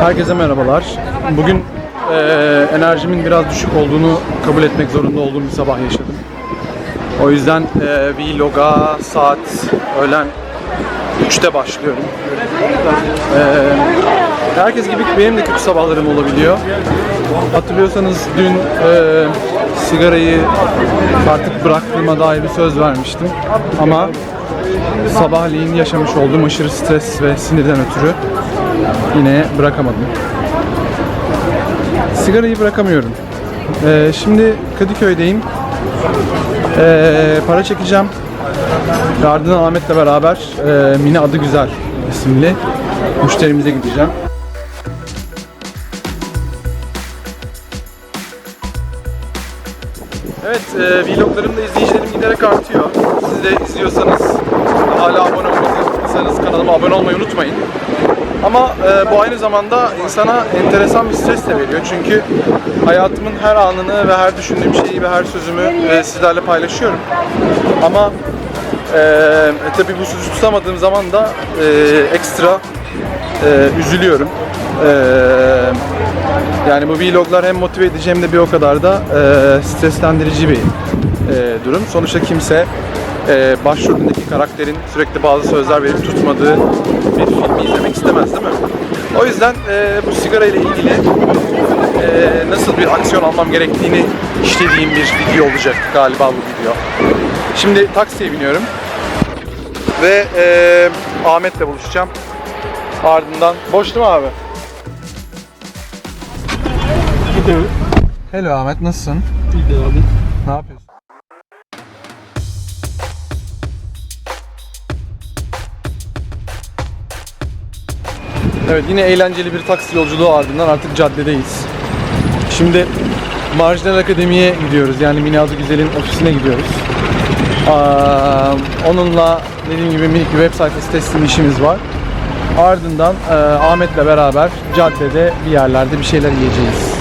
Herkese merhabalar. Bugün eee, enerjimin biraz düşük olduğunu kabul etmek zorunda olduğum bir sabah yaşadım. O yüzden eee vloga saat öğlen 3'te başlıyorum. Eee, herkes gibi benim de kötü sabahlarım olabiliyor. Hatırlıyorsanız dün eee, sigarayı artık bıraktığıma dair bir söz vermiştim. Ama sabahleyin yaşamış olduğum aşırı stres ve sinirden ötürü yine bırakamadım. Sigarayı bırakamıyorum. Ee, şimdi Kadıköy'deyim. Ee, para çekeceğim. Ardından Ahmet'le beraber e, Mine Adı Güzel isimli müşterimize gideceğim. Evet, e, vloglarımda izleyicilerim giderek artıyor. Siz de izliyorsanız, hala abone olmadıysanız kanalıma abone olmayı unutmayın. Ama e, bu aynı zamanda insana enteresan bir stres de veriyor. Çünkü hayatımın her anını ve her düşündüğüm şeyi ve her sözümü e, sizlerle paylaşıyorum. Ama e, e, tabii bu sözü tutamadığım zaman da e, ekstra e, üzülüyorum. E, yani bu vloglar hem motive edici hem de bir o kadar da e, streslendirici bir e, durum. Sonuçta kimse e, başrolündeki karakterin sürekli bazı sözler verip tutmadığı bir filmi izlemek istemez değil mi? O yüzden e, bu sigara ile ilgili e, nasıl bir aksiyon almam gerektiğini işlediğim bir video olacak galiba bu video. Şimdi taksiye biniyorum ve e, Ahmet'le buluşacağım. Ardından boş değil mi abi? Hello Ahmet nasılsın? İyi abi. Ne yapıyorsun? Evet yine eğlenceli bir taksi yolculuğu ardından artık caddedeyiz. Şimdi Marjinal Akademi'ye gidiyoruz. Yani Mine Adı Güzel'in ofisine gidiyoruz. Aa, onunla dediğim gibi minik bir web sayfası teslim işimiz var. Ardından e, Ahmet'le beraber caddede bir yerlerde bir şeyler yiyeceğiz.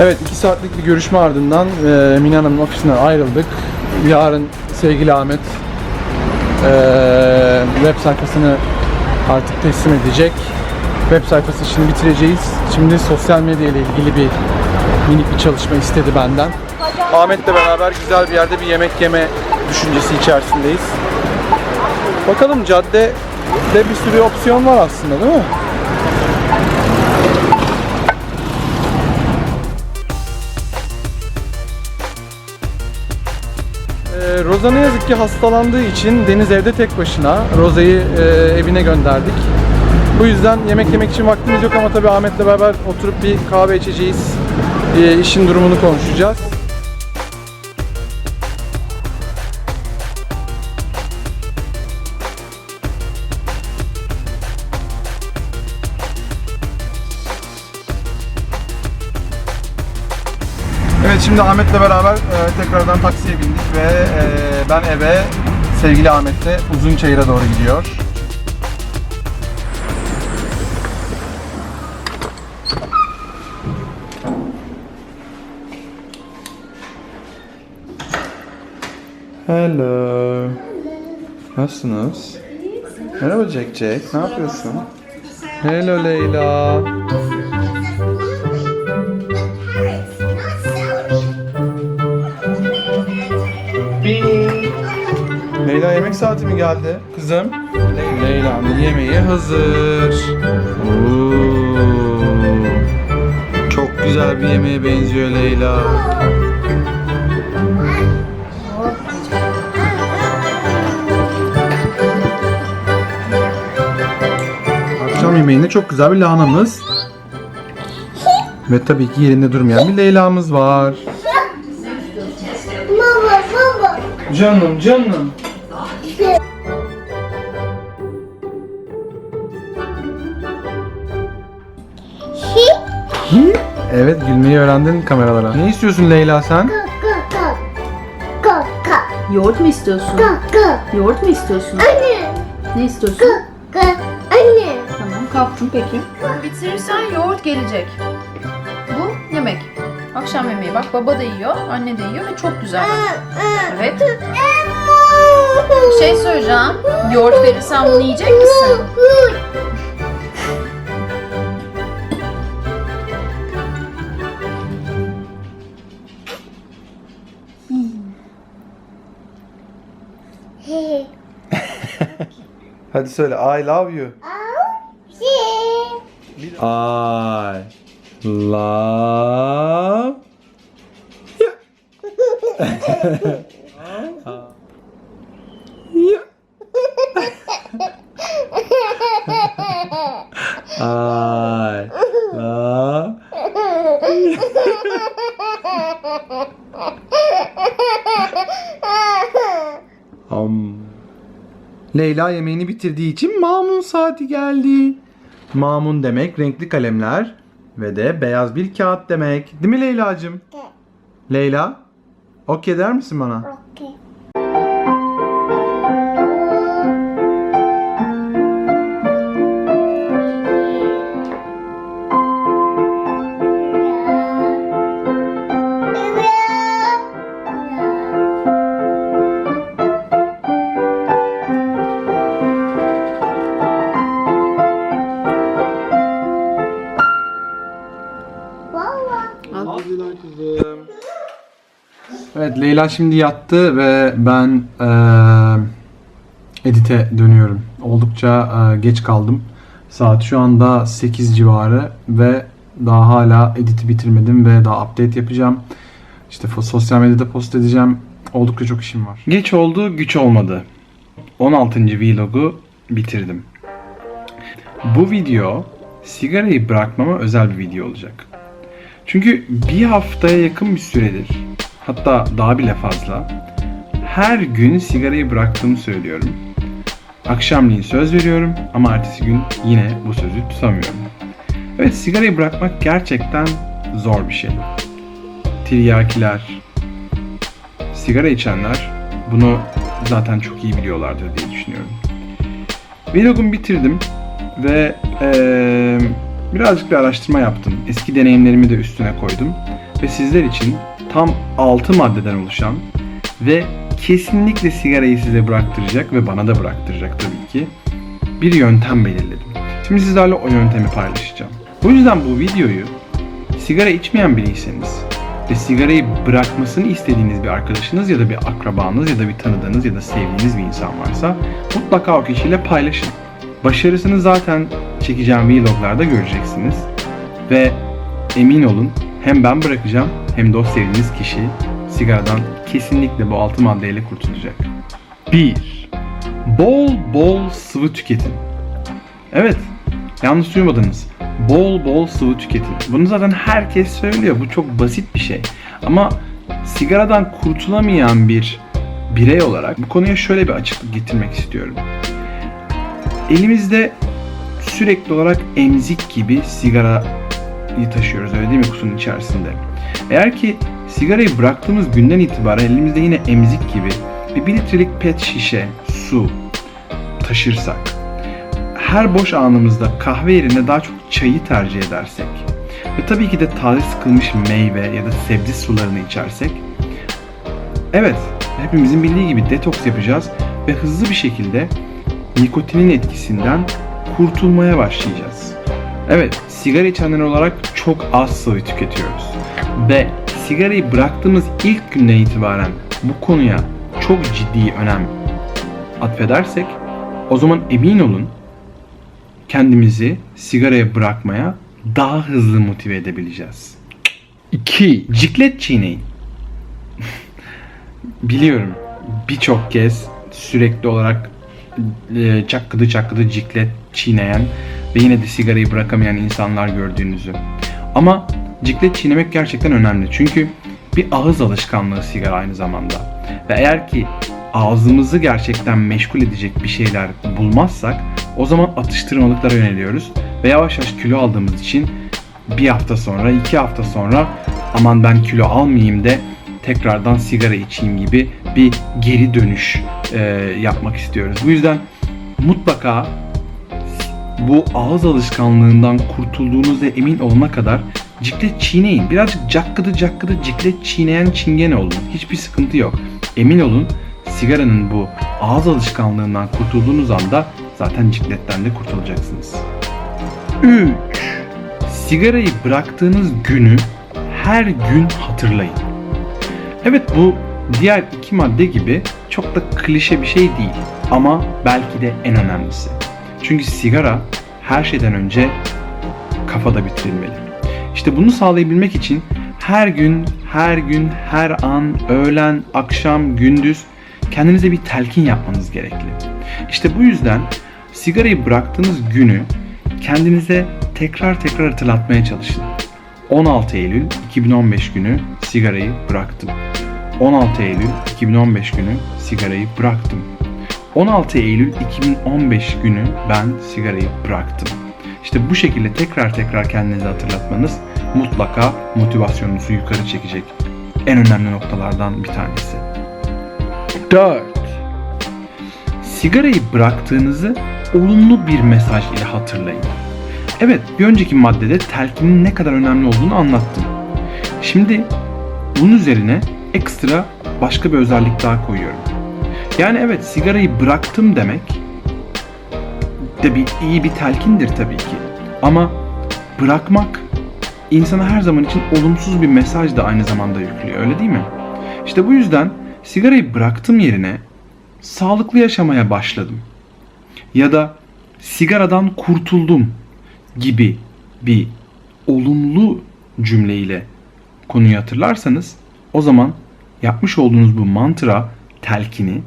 Evet, iki saatlik bir görüşme ardından e, Mine Hanım'ın ofisinden ayrıldık. Yarın sevgili Ahmet e, web sayfasını artık teslim edecek. Web sayfası işini bitireceğiz. Şimdi sosyal medya ile ilgili bir minik bir çalışma istedi benden. Ahmet'le beraber güzel bir yerde bir yemek yeme düşüncesi içerisindeyiz. Bakalım caddede bir sürü opsiyon var aslında değil mi? Roza ne yazık ki hastalandığı için Deniz evde tek başına. Roza'yı e, evine gönderdik. Bu yüzden yemek yemek için vaktimiz yok ama tabii Ahmet'le beraber oturup bir kahve içeceğiz. E, işin durumunu konuşacağız. Şimdi Ahmet'le beraber e, tekrardan taksiye bindik ve e, ben eve sevgili Ahmet de Uzunçayır'a doğru gidiyor. Hello. Nasılsınız? Merhaba Jack Jack. Ne yapıyorsun? Hello Leyla. Leyla yemek saati mi geldi? Kızım. Leyla'nın yemeği hazır. Oo. Çok güzel bir yemeğe benziyor Leyla. Akşam yemeğinde çok güzel bir lahanamız. Ve tabii ki yerinde durmayan bir Leyla'mız var. Baba baba. Canım canım. Hi? Evet gülmeyi öğrendin kameralara. Ne istiyorsun Leyla sen? Yoğurt mu istiyorsun? Kaka. Yoğurt mu istiyorsun? Anne. Ne istiyorsun? Kaka. Anne. Tamam Kaptım peki. Bitirirsen yoğurt gelecek. Bu yemek. Akşam yemeği. Bak baba da yiyor, anne de yiyor ve çok güzel. Evet. Bir şey söyleyeceğim. Yoğurt verirsen bunu yiyecek misin? Hadi söyle I love you. I love you. I love Am. Leyla yemeğini bitirdiği için Mamun saati geldi. Mamun demek renkli kalemler ve de beyaz bir kağıt demek. Değil mi Leyla'cığım? Leyla, okey der misin bana? Leyla şimdi yattı ve ben eee edite dönüyorum. Oldukça eee, geç kaldım. Saat şu anda 8 civarı ve daha hala editi bitirmedim ve daha update yapacağım. İşte sosyal medyada post edeceğim. Oldukça çok işim var. Geç oldu, güç olmadı. 16. vlogu bitirdim. Bu video sigarayı bırakmama özel bir video olacak. Çünkü bir haftaya yakın bir süredir, hatta daha bile fazla, her gün sigarayı bıraktığımı söylüyorum. Akşamleyin söz veriyorum ama ertesi gün yine bu sözü tutamıyorum. Evet sigarayı bırakmak gerçekten zor bir şey. Tiryakiler, sigara içenler bunu zaten çok iyi biliyorlardır diye düşünüyorum. Vlogumu bitirdim ve eee, birazcık bir araştırma yaptım. Eski deneyimlerimi de üstüne koydum. Ve sizler için tam 6 maddeden oluşan ve kesinlikle sigarayı size bıraktıracak ve bana da bıraktıracak tabii ki bir yöntem belirledim. Şimdi sizlerle o yöntemi paylaşacağım. Bu yüzden bu videoyu sigara içmeyen biriyseniz ve sigarayı bırakmasını istediğiniz bir arkadaşınız ya da bir akrabanız ya da bir tanıdığınız ya da sevdiğiniz bir insan varsa mutlaka o kişiyle paylaşın. Başarısını zaten çekeceğim vloglarda göreceksiniz. Ve emin olun hem ben bırakacağım hem o sevdiğiniz kişi sigaradan kesinlikle bu altı maddeyle kurtulacak. 1. Bol bol sıvı tüketin. Evet, yanlış duymadınız. Bol bol sıvı tüketin. Bunu zaten herkes söylüyor. Bu çok basit bir şey. Ama sigaradan kurtulamayan bir birey olarak bu konuya şöyle bir açıklık getirmek istiyorum. Elimizde sürekli olarak emzik gibi sigarayı taşıyoruz öyle değil mi kutunun içerisinde? Eğer ki sigarayı bıraktığımız günden itibaren elimizde yine emzik gibi bir 1 litrelik pet şişe su taşırsak her boş anımızda kahve yerine daha çok çayı tercih edersek ve tabii ki de taze sıkılmış meyve ya da sebze sularını içersek evet hepimizin bildiği gibi detoks yapacağız ve hızlı bir şekilde nikotinin etkisinden kurtulmaya başlayacağız. Evet, sigara içenler olarak çok az sıvı tüketiyoruz. Ve sigarayı bıraktığımız ilk günden itibaren bu konuya çok ciddi önem atfedersek o zaman emin olun kendimizi sigaraya bırakmaya daha hızlı motive edebileceğiz. 2. Ciklet çiğneyin. Biliyorum birçok kez sürekli olarak e, çakkıdı çakkıdı ciklet çiğneyen ve yine de sigarayı bırakamayan insanlar gördüğünüzü. Ama ciklet çiğnemek gerçekten önemli. Çünkü bir ağız alışkanlığı sigara aynı zamanda. Ve eğer ki ağzımızı gerçekten meşgul edecek bir şeyler bulmazsak o zaman atıştırmalıklara yöneliyoruz. Ve yavaş yavaş kilo aldığımız için bir hafta sonra, iki hafta sonra aman ben kilo almayayım de tekrardan sigara içeyim gibi bir geri dönüş e, yapmak istiyoruz. Bu yüzden mutlaka bu ağız alışkanlığından kurtulduğunuza emin olana kadar ciklet çiğneyin. Birazcık cakkıdı cakkıdı ciklet çiğneyen çingene olun. Hiçbir sıkıntı yok. Emin olun sigaranın bu ağız alışkanlığından kurtulduğunuz anda zaten cikletten de kurtulacaksınız. 3. Sigarayı bıraktığınız günü her gün hatırlayın. Evet bu diğer iki madde gibi çok da klişe bir şey değil ama belki de en önemlisi. Çünkü sigara her şeyden önce kafada bitirilmeli. İşte bunu sağlayabilmek için her gün, her gün, her an, öğlen, akşam, gündüz kendinize bir telkin yapmanız gerekli. İşte bu yüzden sigarayı bıraktığınız günü kendinize tekrar tekrar hatırlatmaya çalışın. 16 Eylül 2015 günü sigarayı bıraktım. 16 Eylül 2015 günü sigarayı bıraktım. 16 Eylül 2015 günü ben sigarayı bıraktım. İşte bu şekilde tekrar tekrar kendinize hatırlatmanız mutlaka motivasyonunuzu yukarı çekecek. En önemli noktalardan bir tanesi. 4. Sigarayı bıraktığınızı olumlu bir mesaj ile hatırlayın. Evet, bir önceki maddede telkinin ne kadar önemli olduğunu anlattım. Şimdi bunun üzerine ekstra başka bir özellik daha koyuyorum. Yani evet sigarayı bıraktım demek bir iyi bir telkindir tabii ki. Ama bırakmak insana her zaman için olumsuz bir mesaj da aynı zamanda yüklüyor. Öyle değil mi? İşte bu yüzden sigarayı bıraktım yerine sağlıklı yaşamaya başladım. Ya da sigaradan kurtuldum gibi bir olumlu cümleyle konuyu hatırlarsanız o zaman yapmış olduğunuz bu mantra telkini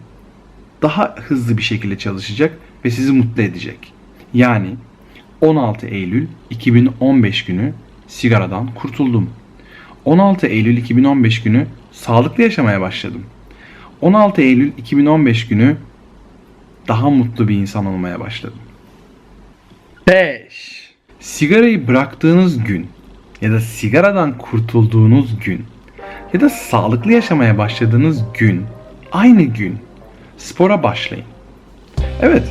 daha hızlı bir şekilde çalışacak ve sizi mutlu edecek. Yani 16 Eylül 2015 günü sigaradan kurtuldum. 16 Eylül 2015 günü sağlıklı yaşamaya başladım. 16 Eylül 2015 günü daha mutlu bir insan olmaya başladım. 5. Sigarayı bıraktığınız gün ya da sigaradan kurtulduğunuz gün ya da sağlıklı yaşamaya başladığınız gün aynı gün spora başlayın. Evet,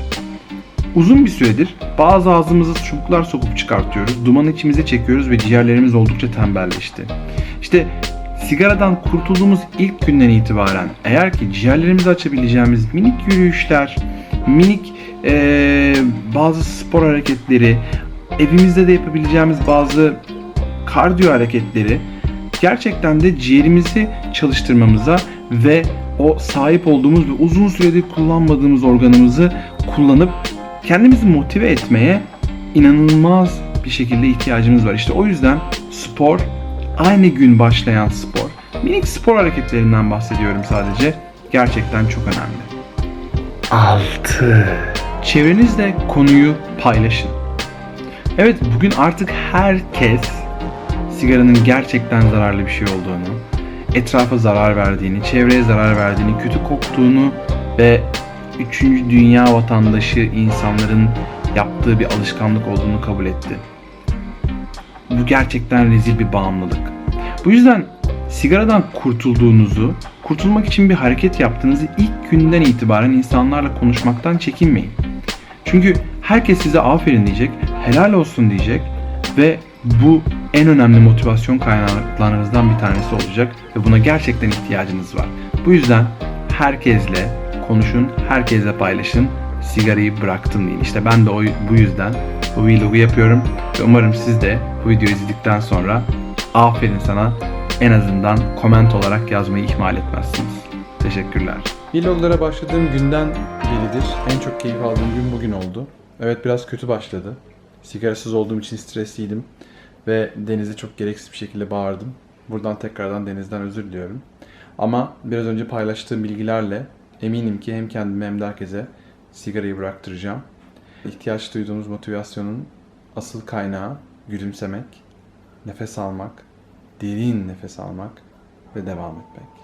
uzun bir süredir bazı ağzımıza çubuklar sokup çıkartıyoruz, dumanı içimize çekiyoruz ve ciğerlerimiz oldukça tembelleşti. İşte sigaradan kurtulduğumuz ilk günden itibaren eğer ki ciğerlerimizi açabileceğimiz minik yürüyüşler, minik eee, bazı spor hareketleri, evimizde de yapabileceğimiz bazı kardiyo hareketleri gerçekten de ciğerimizi çalıştırmamıza ve o sahip olduğumuz ve uzun süredir kullanmadığımız organımızı kullanıp kendimizi motive etmeye inanılmaz bir şekilde ihtiyacımız var. İşte o yüzden spor, aynı gün başlayan spor, minik spor hareketlerinden bahsediyorum sadece. Gerçekten çok önemli. 6. Çevrenizle konuyu paylaşın. Evet bugün artık herkes sigaranın gerçekten zararlı bir şey olduğunu, etrafa zarar verdiğini, çevreye zarar verdiğini, kötü koktuğunu ve 3. dünya vatandaşı insanların yaptığı bir alışkanlık olduğunu kabul etti. Bu gerçekten rezil bir bağımlılık. Bu yüzden sigaradan kurtulduğunuzu, kurtulmak için bir hareket yaptığınızı ilk günden itibaren insanlarla konuşmaktan çekinmeyin. Çünkü herkes size aferin diyecek, helal olsun diyecek ve bu en önemli motivasyon kaynaklarınızdan bir tanesi olacak ve buna gerçekten ihtiyacınız var. Bu yüzden herkesle konuşun, herkesle paylaşın. Sigarayı bıraktım deyin. İşte ben de o, bu yüzden bu vlogu yapıyorum ve umarım siz de bu videoyu izledikten sonra aferin sana en azından koment olarak yazmayı ihmal etmezsiniz. Teşekkürler. Vloglara başladığım günden beridir en çok keyif aldığım gün bugün oldu. Evet biraz kötü başladı. Sigarasız olduğum için stresliydim ve Deniz'e çok gereksiz bir şekilde bağırdım. Buradan tekrardan Deniz'den özür diliyorum. Ama biraz önce paylaştığım bilgilerle eminim ki hem kendime hem de herkese sigarayı bıraktıracağım. İhtiyaç duyduğumuz motivasyonun asıl kaynağı gülümsemek, nefes almak, derin nefes almak ve devam etmek.